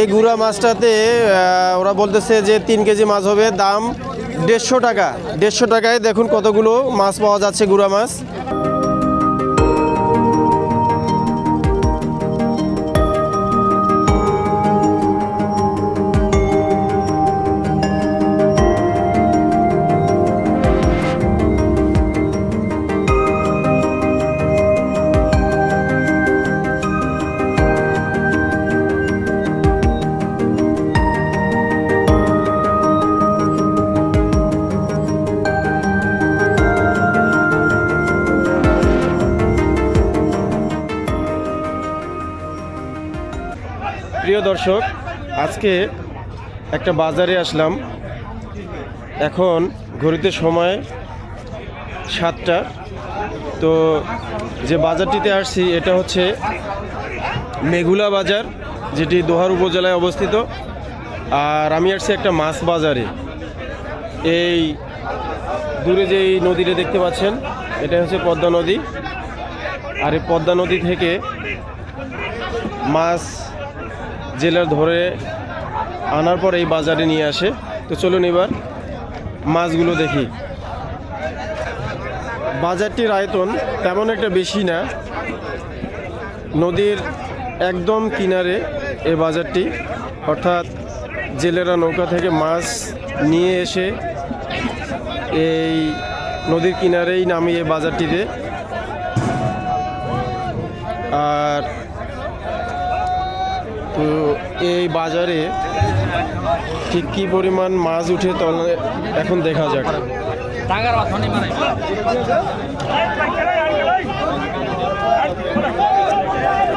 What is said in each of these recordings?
এই গুড়া মাছটাতে ওরা বলতেছে যে তিন কেজি মাছ হবে, দাম দেড়শো টাকা। দেড়শো টাকায় দেখুন কতগুলো মাছ পাওয়া যাচ্ছে গুড়া মাছ। প্রিয় দর্শক, আজকে একটা বাজারে আসলাম। এখন ঘড়িতে সময় সাতটা। তো যে বাজারটিতে আসছি, এটা হচ্ছে মেঘুলা বাজার, যেটি দোহার উপজেলায় অবস্থিত। আর আমি আসছি একটা মাছ বাজারে। এই দূরে যে এই নদীটা দেখতে পাচ্ছেন এটা হচ্ছে পদ্মা নদী। আর এই পদ্মা নদী থেকে মাছ জেলার ধরে আনার পর এই বাজারে নিয়ে আসে। তো চলুন এবার মাছগুলো দেখি। বাজারটির আয়তন তেমন একটা বেশি না। নদীর একদম কিনারে এই বাজারটি। অর্থাৎ জেলেরা নৌকা থেকে মাছ নিয়ে এসে এই নদীর কিনারেই নামিয়ে বাজারটিতে। আর তো এই বাজারে ঠিক কি পরিমাণ মাছ উঠে তলে এখন দেখা যাক।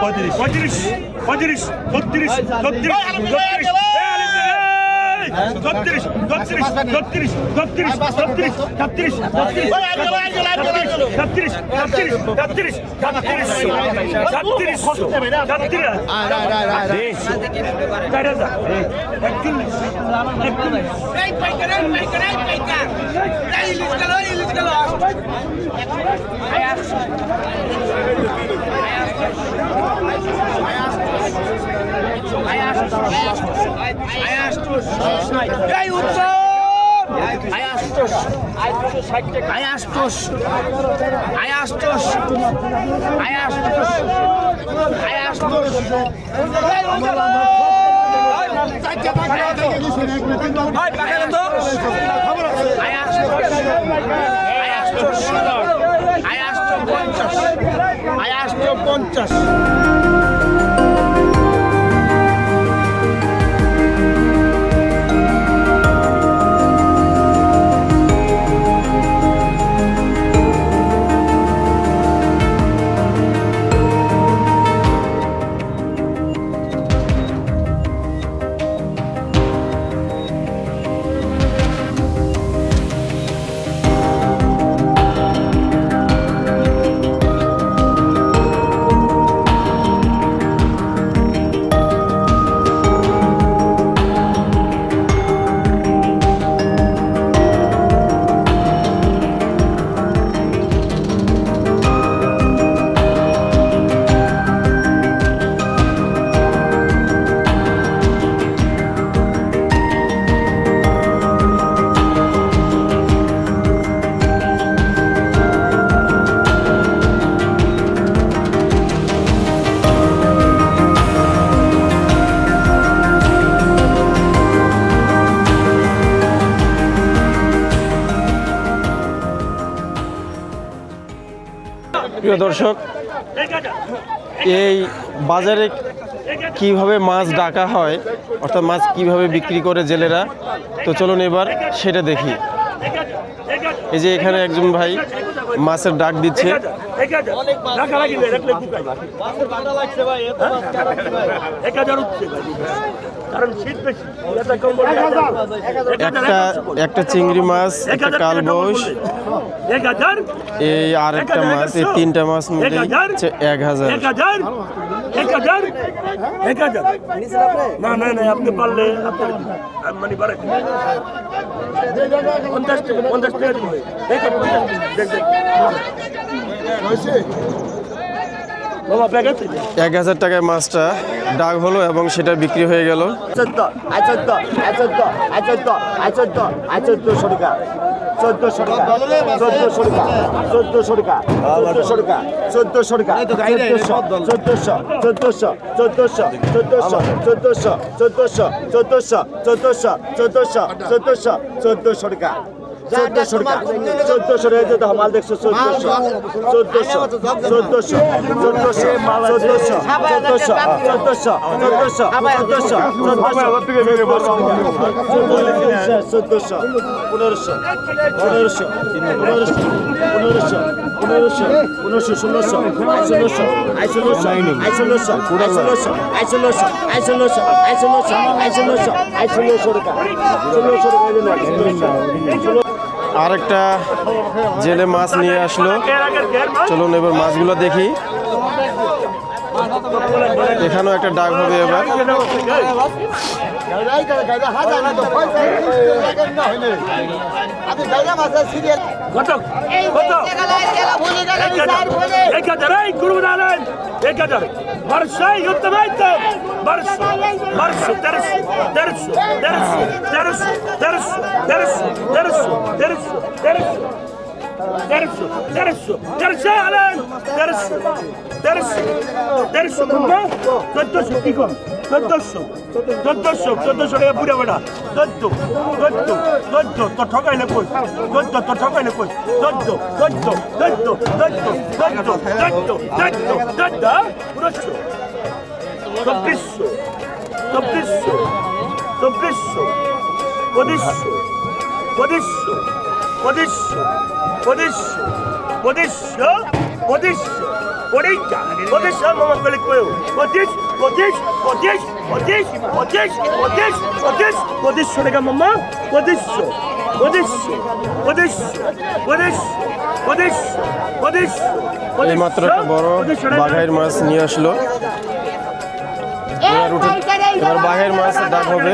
পঁয়ত্রিশ পঁয়ত্রিশ পঁয়ত্রিশ ছত্রিশ ছত্রিশ। ছত্রিশ ছত্রিশ ছত্রিশ ছত্রিশ ছত্রিশ ছত্রিশ ছত্রিশ ছত্রিশ ছত্রিশ ছত্রিশ ছত্রিশ চার হাজার একচল্লিশ একচল্লিশ এই পাইকার এই পাইকার এই পাইকার এই ইলিশ গেল এই ইলিশ এই উৎসব আয়াস্টোস আয়াস্টোস আয়াস্টোস আয়াস্টোস আয়াস্টোস পঞ্চাশ। প্রিয় দর্শক, এই বাজারে কীভাবে মাছ ডাকা হয়, অর্থাৎ মাছ কীভাবে বিক্রি করে জেলেরা, তো চলুন এবার সেটা দেখি। এই যে এখানে একজন ভাই মাছের ডাক দিচ্ছে। একটা একটা চিংড়ি মাছ, একটা কালবোস এই আর একটা মাছ এই তিনটা মাছ মিলে হচ্ছে এক হাজার। এক হাজার। এক হাজার। না না না আপনি পারলে আপনার মানে বাড়াই পঞ্চাশ টাকা পঞ্চাশ টাকা দিবে এই তো পঞ্চাশ টাকা, দেখ, দেখ। এক হাজার টাকায় মাছটা ডাক হলো এবং সেটা বিক্রি হয়ে গেল চোদ্দশো টাকা চোদ্দশো টাকা চোদ্দশো টাকা চোদ্দশো টাকা চোদ্দশো টাকা চোদ্দশো চোদ্দশো চোদ্দশো চোদ্দশো চোদ্দশো চোদ্দশো চোদ্দশো চোদ্দশো চোদ্দশো চোদ্দশো চোদ্দশো চোদ্দশো টাকা চোদ্দশো টাকা। চোদ্দশো টাকা যেতে মাল দেখছ চোদ্দশো। চোদ্দশো। চোদ্দশো চোদ্দশো চোদ্দশো চোদ্দশো চোদ্দশো চোদ্দশো চোদ্দশো চোদ্দশো পনেরোশো পনেরোশো পনেরোশো পনেরোশো পনেরোশো পনেরোশো ষোলোশো ষোলোশো আই ষোলোশো আই ষোলোশো আই ষোলোশো আই ষোলোশো আই ষোলোশো টাকা ষোলোশো টাকা আরেকটা জেলে মাছ নিয়ে আসলো। চলুন এবার মাছগুলো দেখি। এখানেও একটা ডাক হবে এবার। কত কত এক হাজার এই গুরু দাঁড়ান এক তেরোশো তেরোশো তেরোশো আলেন তেরোশো তেরোশো তেরোশো কুম্ভা চোদ্দশো কি কম চোদ্দশো চোদ্দশো চোদ্দশো টাকা পুরে বেড়া চোদ্দ চোদ্দ চোদ্দ তো ঠকাইলে কই চোদ্দ তো ঠকাইলে কই চোদ্দ চোদ্দ চোদ্দ চোদ্দ চোদ্দ চোদ্দ চোদ্দ চোদ্দ পুরস্য চব্বিশশো চব্বিশশো চব্বিশশো পঁচিশশো পঁচিশশো পঁচিশশো পঁচিশশো পঁচিশশো পঁচিশশো পড়েইটা পঁচিশশো মামা করে কয়েও পঁচিশ পঁচিশ পঁচিশ পঁচিশ পঁচিশ পঁচিশ পঁচিশ পঁচিশশো টাকা মামা পঁচিশশো পঁচিশশো পঁচিশশো পঁচিশশো পঁচিশশো পঁচিশশো এই মাত্র একটা বড় বাঘাইয়ের মাছ নিয়ে আসলো এবার বাঘের মাছ ডাক হবে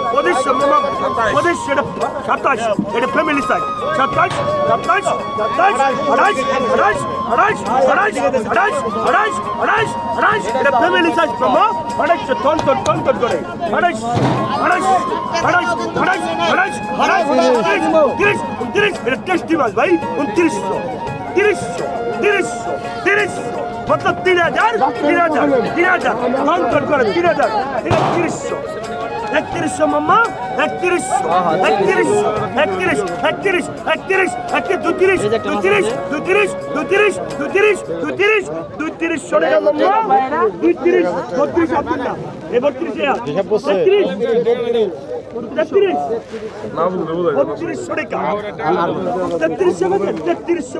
Podejść się, mama, podejść się, szatać, kiedy family side. Szatać, szatać, szatać, szatać, szatać, szatać, szatać, szatać, szatać, szatać, szatać, kiedy family side, mama, podejść się, ton, ton, ton, ton, gore. Podejść, podejść, podejść, podejść, podejść, podejść, podejść, तिरिस तिरिस दिवस भाई उनतीस सौ तिरिस सौ तिरिस सौ तिरिस सौ मतलब तीन हज़ार तीन हज़ार तीन हज़ार कम कर तीन हज़ार तिरिस सौ একত্রিশশো মাম্মা একত্রিশশো একত্রিশশো একত্রিশ একত্রিশ একত্রিশ একত্রিশ দুত্রিশ দুত্রিশ দুত্রিশ দুত্রিশ দুত্রিশ দুত্রিশ দুত্রিশ সরে গেল মাম্মা দুত্রিশ বত্রিশ আব্দুল্লাহ। এ বত্রিশে একত্রিশ তেত্রিশশো টাকা তেত্রিশশো তেত্রিশশো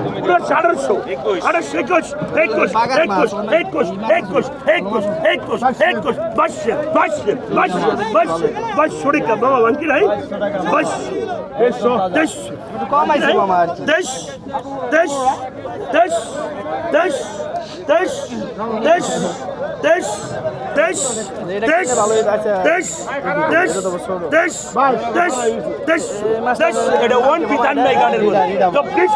উনিশশো আঠারোশো আঠারোশো একুশ একুশ একুশ একুশ একুশ একুশ একুশ একুশ বাইশে বাইশে বাইশে বাইশে বাইশশো টাকা বাবা বাঙ্কি নাই? বাইশশো দেড়শো। দেড়শো। দেশ দেশ দেশ দেশ দেশ দেশ দেশ দেশ দেশ দেশ দেশ দেশ দেশ দেশ দেশ। এটা ওয়ান পিস আর নাই গানের মধ্যে। চব্বিশ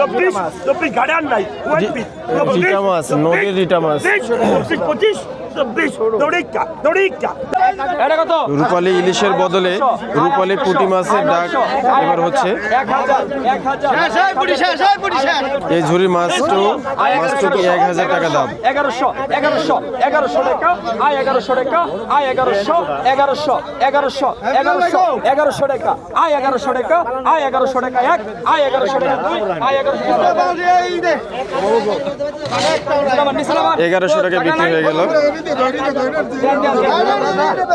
চব্বিশ চব্বিশ গাড়ি আর নাই। ওয়ান পিস চব্বিশ চব্বিশ। পঁচিশ চব্বিশ দৌড়িকা দৌড়িকা। রূপালী ইলিশের বদলে রূপালী পুঁটি মাছের ডাক এবার হচ্ছে। এই ঝুড়ি মাছটো মাছটো কি এক হাজার টাকা দাম? এগারোশো এগারোশো এগারোশো টাকা আয় এগারোশো টাকা আয় এগারোশো এগারোশো এগারোশো এগারোশো এগারোশো টাকা আয় এগারোশো টাকা আয় এগারোশো টাকা এক আয় এগারোশো টাকা দুই আয় এগারোশো টাকা এগারোশো টাকা বিক্রি হয়ে গেল।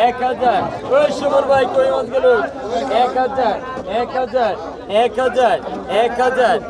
এক হাজার ওই সুবর ভাই কই মাছ এক হাজার এক হাজার এক হাজার এক হাজার।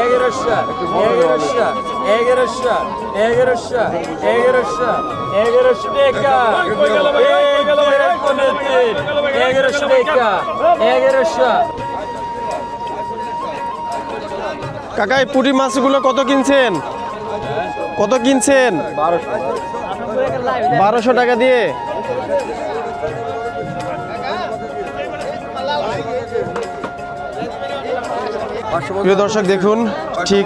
এগারোশো এগারোশো এগারোশো এগারোশো এগারোশো এগারোশো টাকা। এগারোশো টাকা এগারোশো। কাকা এই পুঁটি মাছগুলো কত কিনছেন? কত কিনছেন? বারোশো। টাকা দিয়ে। প্রিয় দর্শক দেখুন ঠিক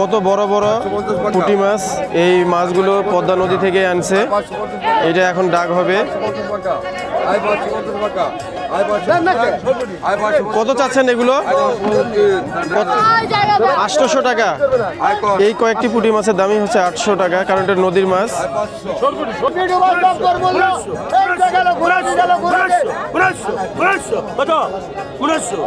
কত বড় বড় পুঁটি মাছ এই মাছগুলো পদ্মা নদী থেকে আনছে এটা এখন ডাক হবে কত চাচ্ছেন এগুলো আটশোশো টাকা এই কয়েকটি পুঁটি মাছের দামই হচ্ছে আটশো টাকা কারণ এটা নদীর মাছ উনিশশো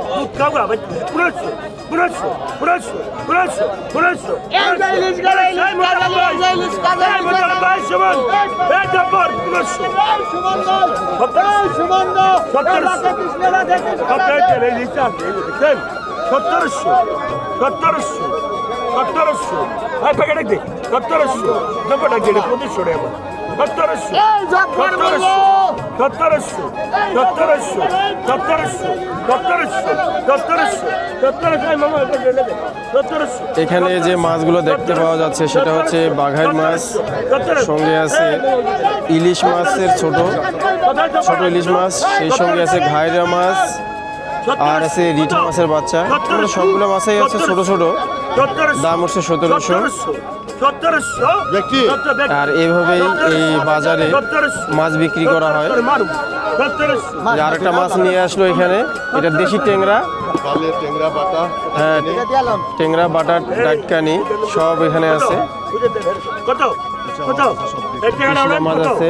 Burası, burası, burası, burası. Engelliniz garayınız, garayınız, garayınız. Ben Şuman, ben de var, burası. Ben Şuman'da, ben Şuman'da. Satarız. Kaptayı teleyeceğim, teleyeceğim. Satarız şu, satarız şu, satarız şu. Ha, pek gerek değil. Satarız şu. Ne kadar gerek, bunu şuraya bak. এখানে যে মাছগুলো দেখতে পাওয়া যাচ্ছে সেটা হচ্ছে বাঘাইর মাছ। সঙ্গে আছে ইলিশ মাছের ছোট ছোট ইলিশ মাছ সেই সঙ্গে আছে ঘাইরা মাছ আর আছে রিঠা মাছের বাচ্চা। মানে সবগুলো মাছই আছে ছোট ছোট। দাম হচ্ছে সতেরোশো। ব্যক্তি? আর এভাবেই এই বাজারে মাছ বিক্রি করা হয়। আর একটা মাছ নিয়ে আসলো এখানে এটা দেশি টেংরা হ্যাঁ টেংরা বাটা টাটকানি সব এখানে আছে। কত? কত? এই টাকাটা কৃষ্ণ ওনার মাছ আছে।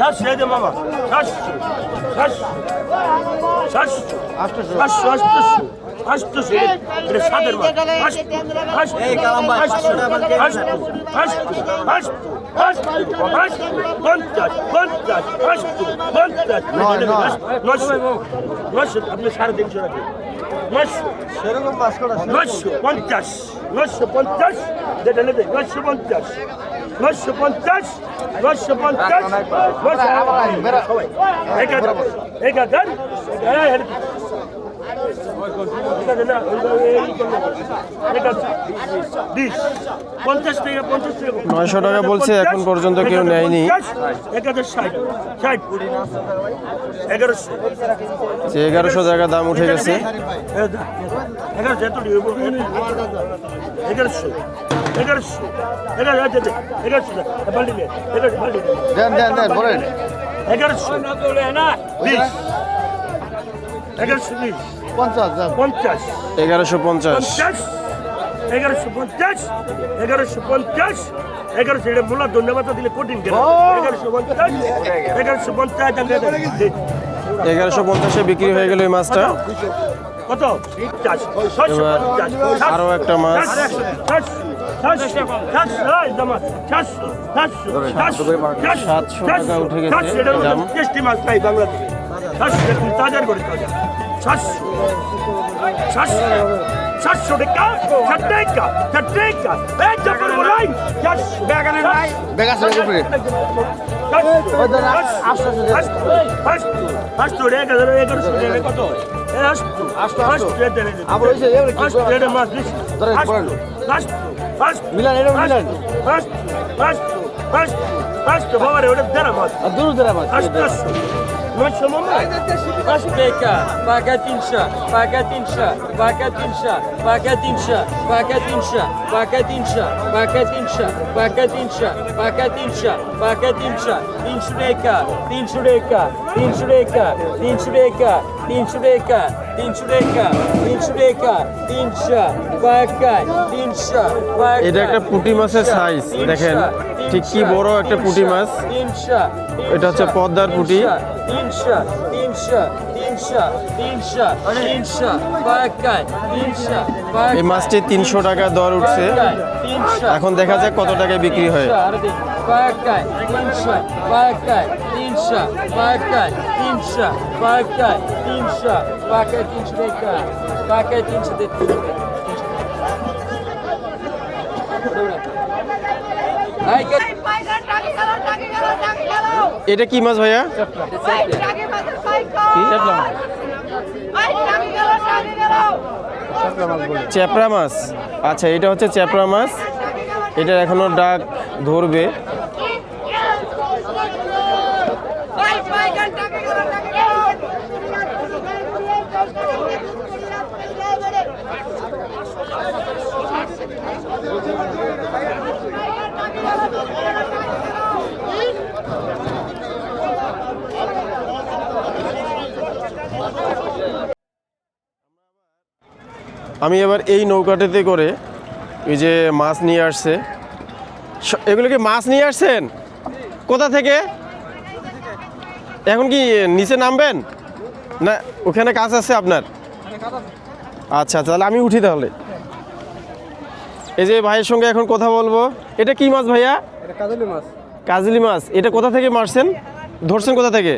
Saç şeyde baba. Saç. Saç. Saç. Saç. Saç. Saç. Saç. Bir sadır var. Saç. Saç. Ey kalamba. Saç. Saç. Saç. Saç. Saç. Saç. Saç. Bantaş. Bantaş. Saç. Bantaş. Naş. Naş. আপনি সারা দিন চলে গেলেন নাশ সেরকম বাস করা নাশ পঞ্চাশ নাশ পঞ্চাশ যেটা নেবে নাশ পঞ্চাশ নয়শো পঞ্চাশ নয়শো পঞ্চাশ এক হাজার এক হাজার। নয়শো টাকা বলছে এখন পর্যন্ত কেউ নেয়নি। এগারোশো। জায়গা দাম উঠে গেছে। এগারোশো। দেন দেন দেন বলেন এগারোশো পঞ্চাশ পঞ্চাশ এগারোশো পঞ্চাশ এগারোশো পঞ্চাশ এগারোশো পঞ্চাশ। এগারোশো এটা ধন্যবাদ দিলে কঠিন এগারোশো পঞ্চাশ। এগারোশো পঞ্চাশ এগারোশো পঞ্চাশে বিক্রি হয়ে গেল এই মাছটা কত আরও একটা মাছ। সাতশো টাকা উঠে গেছে তাজার করে তাজা সাতশো সাতশো সাতশো টাকা ষাট টাকা ষাট টাকা এই জব্বর বলাই বেগানে নাই বেগাছে উপরে কত আটশো আটশো আটশো টাকা মাছ বেশি মিলান এটা মিলান বাবারে ওটা দেড়া মাছ দূর দূরে মাছ আটশো নয়শো মামা টাকা পাকা তিনশো পাকা তিনশো পাকা তিনশো পাকা তিনশো পাকা তিনশো পাকা তিনশো পাকা তিনশো পাকা তিনশো পাকা তিনশো পাকা তিনশো তিনশো টাকা তিনশো টাকা তিনশো টাকা তিনশো টাকা তিনশো টাকা তিনশো টাকা এটা একটা পুঁটি মাছের সাইজ দেখেন ঠিক কি বড় একটা পুঁটি মাছ। এটা হচ্ছে পদ্মার পুঁটি। এই মাছটি তিনশো টাকা দর উঠছে। এখন দেখা যাক কত টাকায় বিক্রি হয়। তিনশো পাকায় তিনশো পাকায় তিনশো পাকায় তিনশো টাকা পাকায় তিনশো তেত্রিশ এটা কি মাছ ভাইয়া? চ্যাপড়া মাছ। আচ্ছা এটা হচ্ছে চ্যাপড়া মাছ। এটা এখনও ডাক ধরবে। আমি এবার এই নৌকাটাতে করে ওই যে মাছ নিয়ে আসছে। এগুলো কি মাছ নিয়ে আসছেন? কোথা থেকে? এখন কি নিচে নামবেন? না, ওখানে কাজ আছে আপনার? আচ্ছা আচ্ছা তাহলে আমি উঠি তাহলে। এই যে ভাইয়ের সঙ্গে এখন কথা বলব। এটা কি মাছ ভাইয়া? কাজলি মাছ। কাজলি মাছ। এটা কোথা থেকে মারছেন? ধরছেন কোথা থেকে?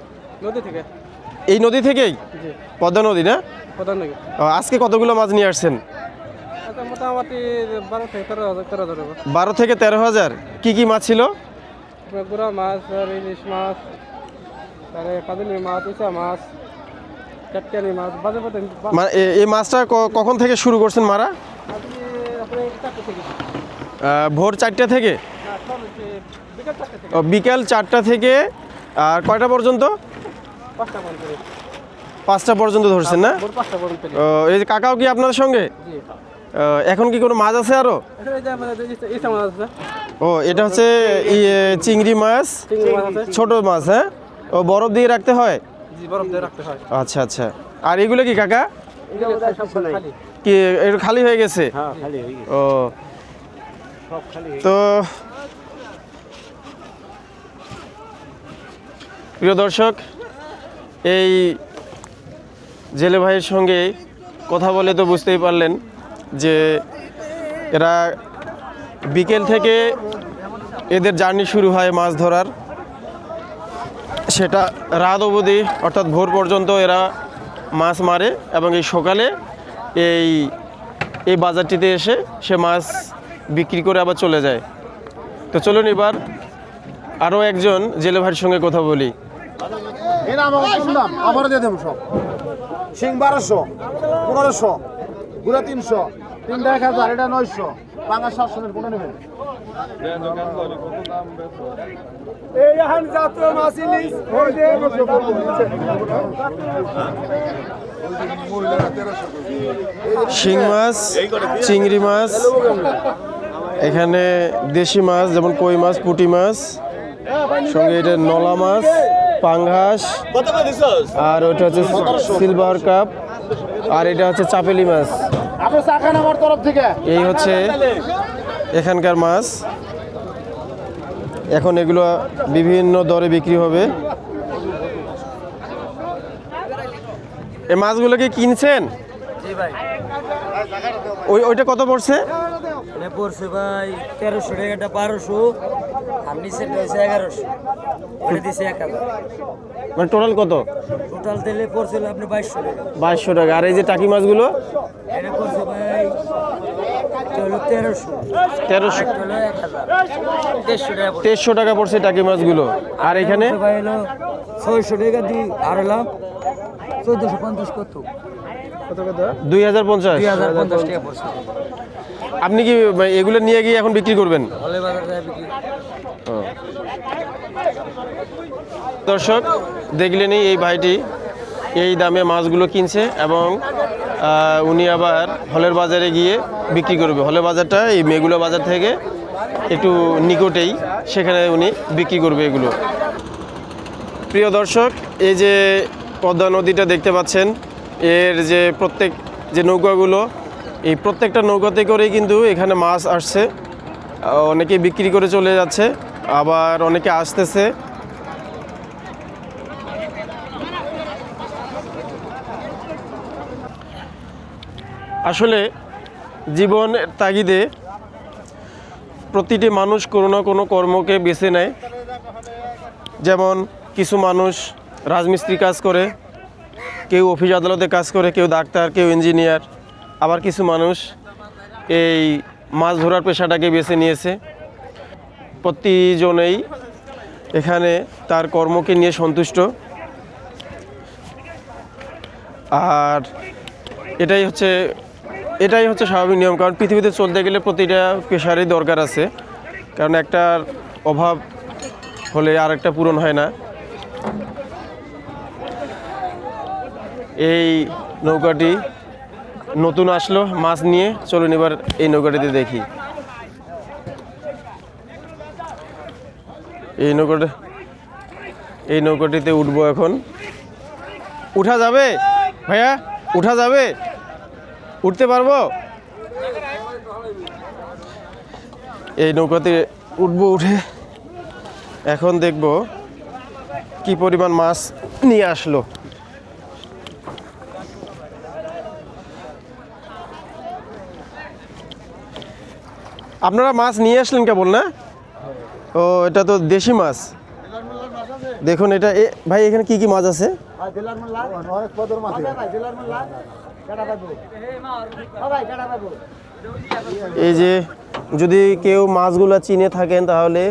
নদী থেকে। এই নদী থেকেই? পদ্মা নদী না? নাকি ও, আজকে কতগুলো মাছ নিয়ে আসছেন? আচ্ছা মোটামুটি বারো থেকে তেরো হাজার হাজার বারো থেকে তেরো হাজার। কি কি মাছ ছিল? গুড়া মাছ ইলিশ মাছ তারপরে কাজলি মাছ উচা মাছ মাছ মানে এই মাছটা কখন থেকে শুরু করছেন মারা? ভোর চারটা থেকে? বিকেল চারটা থেকে আর কয়টা পর্যন্ত? পাঁচটা পর্যন্ত ধরছেন না? এই যে কাকাও কি আপনার সঙ্গে? এখন কি কোনো মাছ আছে আরও? ও এটা হচ্ছে ইয়ে চিংড়ি মাছ ছোট মাছ হ্যাঁ? ও বরফ দিয়ে রাখতে হয়? আচ্ছা আচ্ছা। আর এগুলো কি কাকা? কি হয়ে গেছে? হ্যাঁ খালি হয়ে গেছে। ও। তো প্রিয় দর্শক এই জেলে ভাইয়ের সঙ্গে কথা বলে তো বুঝতেই পারলেন যে এরা বিকেল থেকে এদের জার্নি শুরু হয় মাছ ধরার। সেটা রাত অবধি অর্থাৎ ভোর পর্যন্ত এরা মাছ মারে এবং এই সকালে এই এই বাজারটিতে এসে সে মাছ বিক্রি করে আবার চলে যায়। তো চলুন এবার আরও একজন জেলে ভাইয়ের সঙ্গে কথা বলি। আবার সিং বারোশো, পনেরোশো, গুড়া তিনশো, তিনটা এক হাজার, এটা নয়শো। নেবেন? এই এখন জাতীয় মাছ ইলিশ শিং মাছ চিংড়ি মাছ এখানে দেশি মাছ যেমন কই মাছ পুঁটি মাছ সঙ্গে এটা নলা মাছ পাঙ্গাস আর ওটা হচ্ছে সিলভার কাপ আর এটা হচ্ছে চাপেলি মাছ। আমার তরফ থেকে। এই হচ্ছে এখানকার মাছ। এখন এগুলো বিভিন্ন দরে বিক্রি হবে। এই মাছগুলোকে কিনছেন? ওই ওইটা কত পড়ছে? পড়ছে ভাই তেরোশো টাকাটা বারোশো আর নিচেরটা হয়েছে এগারোশো। ওটা দিছে এক হাজার। মানে টোটাল কত? টোটাল তেলে পড়ছিল আপনি বাইশশো টাকা। বাইশশো টাকা। আর এই যে টাকি মাছগুলো? এটা পড়ছে ভাই তেরোশো। হাজার। টাকা পড়ছে। টাকা পড়ছে টাকি মাছগুলো। আর এখানে? পড়ছে ছয়শো টাকা দিই আর হলাম চোদ্দশো পঞ্চাশ কত? দুই হাজার পঞ্চাশ। আপনি কি এগুলো নিয়ে গিয়ে এখন বিক্রি করবেন? দর্শক, দেখলেনই এই ভাইটি এই দামে মাছগুলো কিনছে এবং উনি আবার হলের বাজারে গিয়ে বিক্রি করবে। হলের বাজারটা এই মেগুলো বাজার থেকে একটু নিকটেই সেখানে উনি বিক্রি করবে এগুলো। প্রিয় দর্শক, এই যে পদ্মা নদীটা দেখতে পাচ্ছেন, এর যে প্রত্যেক যে নৌকাগুলো এই প্রত্যেকটা নৌকাতে করেই কিন্তু এখানে মাছ আসছে। অনেকে বিক্রি করে চলে যাচ্ছে, আবার অনেকে আসতেছে। আসলে জীবনের তাগিদে প্রতিটি মানুষ কোনো না কোনো কর্মকে বেছে নেয়। যেমন কিছু মানুষ রাজমিস্ত্রি কাজ করে, কেউ অফিস আদালতে কাজ করে, কেউ ডাক্তার, কেউ ইঞ্জিনিয়ার। আবার কিছু মানুষ এই মাছ ধরার পেশাটাকে বেছে নিয়েছে। প্রতিজনেই এখানে তার কর্মকে নিয়ে সন্তুষ্ট। আর এটাই হচ্ছে এটাই হচ্ছে স্বাভাবিক নিয়ম, কারণ পৃথিবীতে চলতে গেলে প্রতিটা পেশারই দরকার আছে। কারণ একটার অভাব হলে আর একটা পূরণ হয় না। এই নৌকাটি নতুন আসলো, মাছ নিয়ে। চলুন এবার এই নৌকাটিতে দেখি। এই নৌকাটা এই নৌকাটিতে উঠবো এখন। উঠা যাবে? ভাইয়া, উঠা যাবে? উঠতে পারব? এই নৌকাতে উঠবো, উঠে এখন দেখব কি পরিমাণ মাছ নিয়ে আসলো। আপনারা মাছ নিয়ে আসলেন কেবল না? ও, এটা তো দেশি মাছ। দেখুন এটা ভাই, এখানে কি কি মাছ আছে? এই যে, যদি কেউ মাছগুলো চিনে থাকেন তাহলে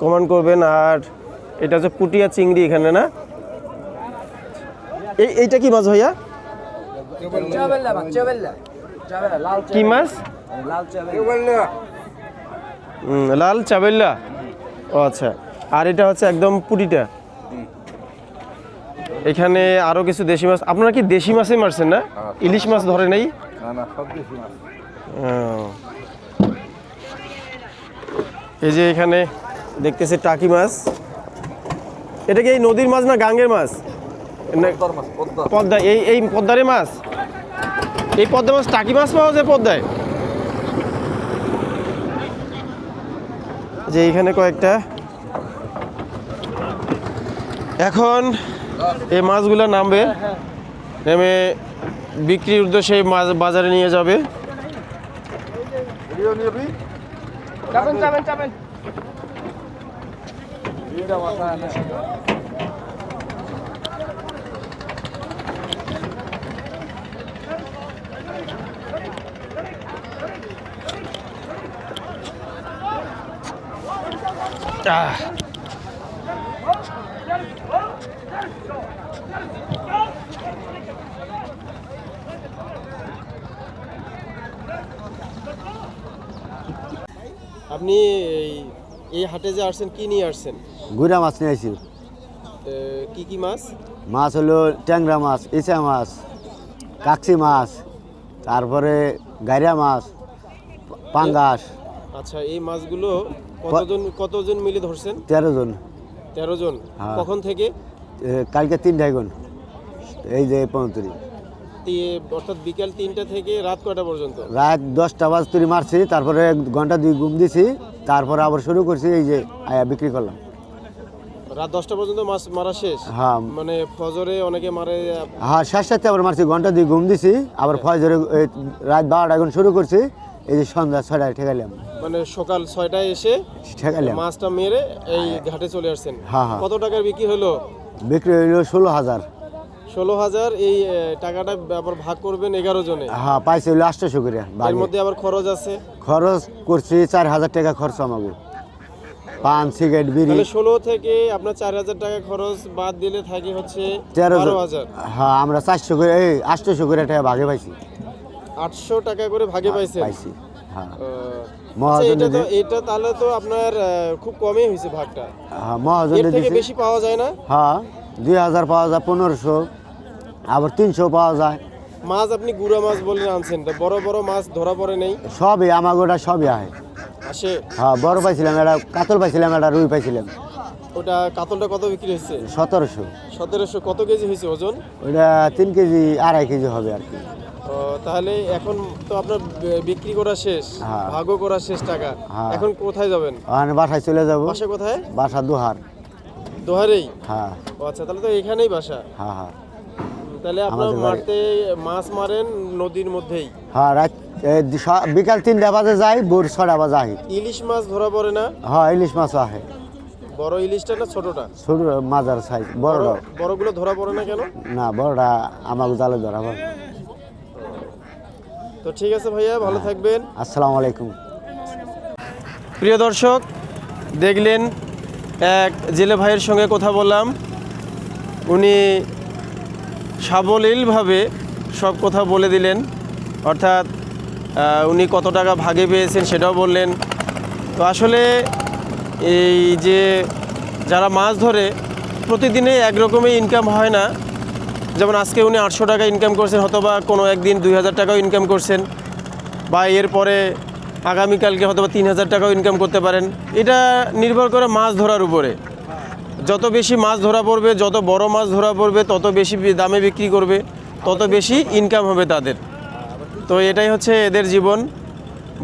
কমান করবেন। আর এটা হচ্ছে পুটিয়া চিংড়ি এখানে, না? এই, এইটা কি মাছ ভাইয়া? কি মাছ? লাল চাবেল্লা। ও আচ্ছা। আর এটা হচ্ছে একদম পুটিটা এখানে আরও কিছু দেশি মাছ। আপনারা কি দেশি মাছই মারছেন না? ইলিশ মাছ ধরে নাই? এই যে এখানে দেখতেছি টাকি মাছ। এটা কি এই নদীর মাছ না গাঙ্গের মাছ? পদ্মা এই এই পদ্মারে মাছ? এই পদ্মা মাছ, টাকি মাছ পাওয়া যায় পদ্মায়? যে এইখানে কয়েকটা। এখন এই মাছগুলো নামবে, নেমে বিক্রির উদ্দেশ্যে মাছ বাজারে নিয়ে যাবে। আপনি এই- এই হাটে যে আসছেন কি নিয়ে আসছেন? গুড়া মাছ নিয়ে আসি কি কি মাছ? মাছ হলো ট্যাংরা মাছ ইচা মাছ কাকসি মাছ তারপরে গাইরা মাছ পাঙ্গাস। আচ্ছা এই মাছগুলো কতজন কতজন মিলে ধরছেন? তেরো জন তেরো জন হ্যাঁ। কখন থেকে? কালকে তিনটায় গুণ এই যে পঁয়ত্রিশ অর্থাৎ বিকাল তিনটা থেকে রাত কয়টা পর্যন্ত? রাত দশটা বাজ তুলি মারছি তারপরে এক ঘণ্টা দুই ঘুম দিছি তারপরে আবার শুরু করছি এই যে আয়া বিক্রি করলাম। রাত দশটা পর্যন্ত মাছ মারা শেষ? হ্যাঁ। মানে ফজরে অনেকে মারে হ্যাঁ শেষ সাথে আবার মারছি ঘণ্টা দুই ঘুম দিছি আবার ফজরে এই রাত বারোটা এখন শুরু করছি এই যে সন্ধ্যা ছয়টায় ঠেকাইলাম। মানে সকাল ছয়টায় এসে ঠেকাইলাম। মাছটা মেরে এই ঘাটে চলে আসছেন। হ্যাঁ, হ্যাঁ। কত টাকার বিক্রি হলো? বিক্রি হইল ষোলো হাজার। ষোলো হাজার এই টাকাটা আবার ভাগ করবেন এগারো জনে। হ্যাঁ পাইছি হইল আটশোশো করে এর মধ্যে আবার খরচ আছে? খরচ করছি চার হাজার টাকা খরচ আমাকে পান সিগারেট বিড়ি। ষোলো থেকে আপনার চার হাজার টাকা খরচ বাদ দিলে থাকে হচ্ছে তেরো হাজার। হ্যাঁ আমরা চারশো করে এই আটশোশো করে টাকা ভাগে পাইছি। আটশো টাকা করে ভাগে পাইছেন। পাইছি। হ্যাঁ। আচ্ছা, এটা তো এটা তাহলে তো আপনার খুব কমই হয়েছে ভাগটা। হ্যাঁ থেকে বেশি পাওয়া যায় না? হ্যাঁ দুই হাজার পাওয়া যায় পনেরোশো আবার তিনশো পাওয়া যায়। মাছ আপনি গুড়া মাছ বলে আনছেন বড় বড় মাছ ধরা পড়ে নেই। সবই আমার গোটা সবই আহে। আসে? হ্যাঁ বড় পাইছিলাম একটা কাতল পাইছিলাম একটা রুই পাইছিলাম। ওটা কাতলটা কত বিক্রি হয়েছে সতেরোশো। সতেরোশো কত কেজি হয়েছে ওজন? ওইটা তিন কেজি আড়াই কেজি হবে আর কি। তাহলে এখন তো আপনার বিক্রি করা শেষ হ্যাঁ। ভাগও করা শেষ টাকা। হ্যাঁ। এখন কোথায় যাবেন? বাসায় চলে যাব। বাসা কোথায়? বাসা দুহার। দোহারেই? হ্যাঁ। আচ্ছা তাহলে তো এখানেই বাসা। হ্যাঁ হ্যাঁ। তাহলে আপনার মারতে মাছ মারেন নদীর মধ্যেই। হ্যাঁ রাত বিকাল তিনটা বাজে যাই ভোর ছটা বাজে আহি। ইলিশ মাছ ধরা পড়ে না? হ্যাঁ ইলিশ মাছ আহে। বড় ইলিশটা না ছোটটা? ছোট মাজার সাইজ বড়- বড়গুলো ধরা পড়ে না কেন? না বড়টা আমাকে জালে ধরা পড়ে। তো ঠিক আছে ভাইয়া ভালো থাকবেন। আসসালামু আলাইকুম। প্রিয় দর্শক দেখলেন এক জেলে ভাইয়ের সঙ্গে কথা বললাম। উনি সাবলীলভাবে সব কথা বলে দিলেন। অর্থাৎ উনি কত টাকা ভাগে পেয়েছেন সেটাও বললেন। তো আসলে এই যে যারা মাছ ধরে প্রতিদিনে একরকমই ইনকাম হয় না। যেমন আজকে উনি আটশো টাকা ইনকাম করছেন অথবা কোনো একদিন দুই হাজার টাকাও ইনকাম করছেন বা এরপরে আগামীকালকে হয়তো বা তিন হাজার টাকাও ইনকাম করতে পারেন। এটা নির্ভর করে মাছ ধরার উপরে। যত বেশি মাছ ধরা পড়বে, যত বড় মাছ ধরা পড়বে, তত বেশি দামে বিক্রি করবে, তত বেশি ইনকাম হবে তাদের। তো এটাই হচ্ছে এদের জীবন।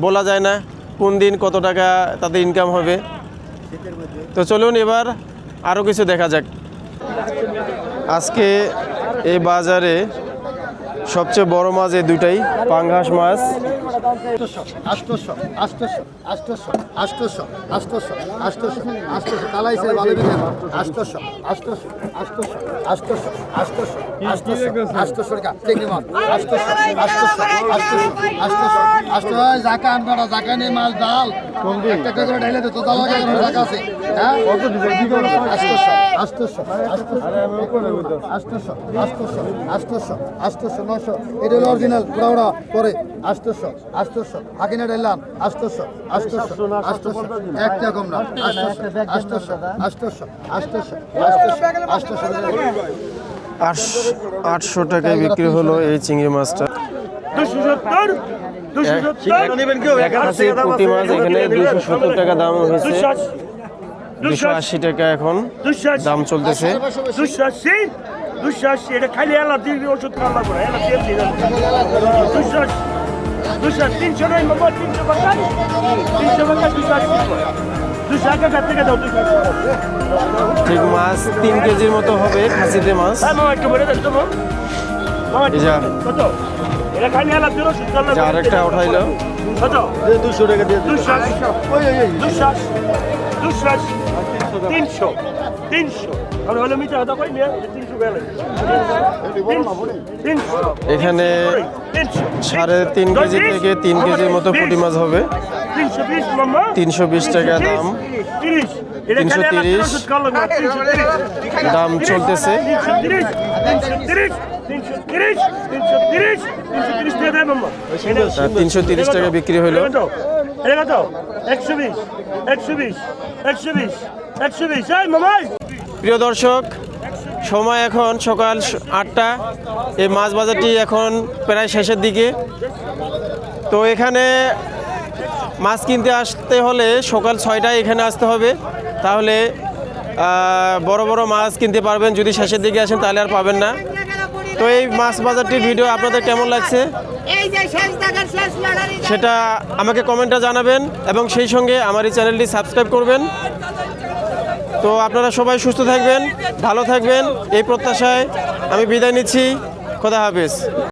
বলা যায় না কোন দিন কত টাকা তাদের ইনকাম হবে। তো চলুন এবার আরও কিছু দেখা যাক। আজকে এই বাজারে সবচেয়ে বড় মাছ এই দুটাই পাঙ্গাস মাছ। আষ্টশো আষ্টশো আষ্টশো আষ্টশো আষ্টশো আষ্টশো আষ্টশো কালাইছে ভালো বিঘা আষ্টশো আষ্টশো আষ্টশো আষ্টশো আষ্টশো আষ্টশো আষ্টশো টাকা চিংড়ি মাছ আষ্টশো আষ্টশো আষ্টশো আষ্টশো আষ্টশো জাকা আনবাড়া জাকা নিয়ে মাছ ডাল করে জায়গা আছে হ্যাঁ আষ্টশো আষ্টশো আষ্টশো আষ্টশো আষ্টশো আষ্টশো নশো এটা হলো অরিজিনাল পুরা ওরা আষ্টশো আষ্টশো। হাকিনা ডাইলাম আষ্টশো আষ্টশো আষ্টশো। একটা কম না আষ্টশো আষ্টশো আষ্টশো আষ্টশো আষ্টশো আষ্টশো। আটশো টাকায় বিক্রি হলো এই চিংড়ি মাছটা। দুশো সত্তর মাছ এখানে দুশো টাকা দাম হয়েছে। দুশো আশি টাকা এখন দুশো দাম চলতেছে। দুশো আশি দুশো আশি এটা খালি এলা দিয়ে ওষুধ খাওয়া করে এলা দিয়ে দিয়ে দুশো আশি। দুশো তিনশো নয় বাবা তিনশো বাকা তিনশো বাকা দুশো আশি দুশো আগে কাছ থেকে দাও দুশো আশি ঠিক মাছ তিন কেজির মতো হবে খাসিতে মাছ। হ্যাঁ মামা একটু বলে দেন তো কত? এটা খালি ওষুধ খাওয়া যে আরেকটা উঠাইলো। কত? দুশো টাকা দিয়ে দুশো আশি। দুশো আশি। দুশো আশি। তিনশো। তিনশো। আর হলো মিটার হতা কই নিয়ে এখানে সাড়ে তিন কেজি থেকে তিন কেজির মতো পুঁটি মাছ হবে। তিনশো বিশ টাকা দাম। তিরিশ তিনশো তিরিশ। দাম চলতেছে। তিনশো তিরিশ টাকা বিক্রি হলো। এই প্রিয় দর্শক সময় এখন সকাল আটটা। এই মাছ বাজারটি এখন প্রায় শেষের দিকে। তো এখানে মাছ কিনতে আসতে হলে সকাল ছয়টায় এখানে আসতে হবে। তাহলে বড় বড় মাছ কিনতে পারবেন। যদি শেষের দিকে আসেন তাহলে আর পাবেন না। তো এই মাছ বাজারটির ভিডিও আপনাদের কেমন লাগছে? সেটা আমাকে কমেন্টটা জানাবেন এবং সেই সঙ্গে আমার এই চ্যানেলটি সাবস্ক্রাইব করবেন। তো আপনারা সবাই সুস্থ থাকবেন ভালো থাকবেন। এই প্রত্যাশায় আমি বিদায় নিচ্ছি। খোদা হাফেজ।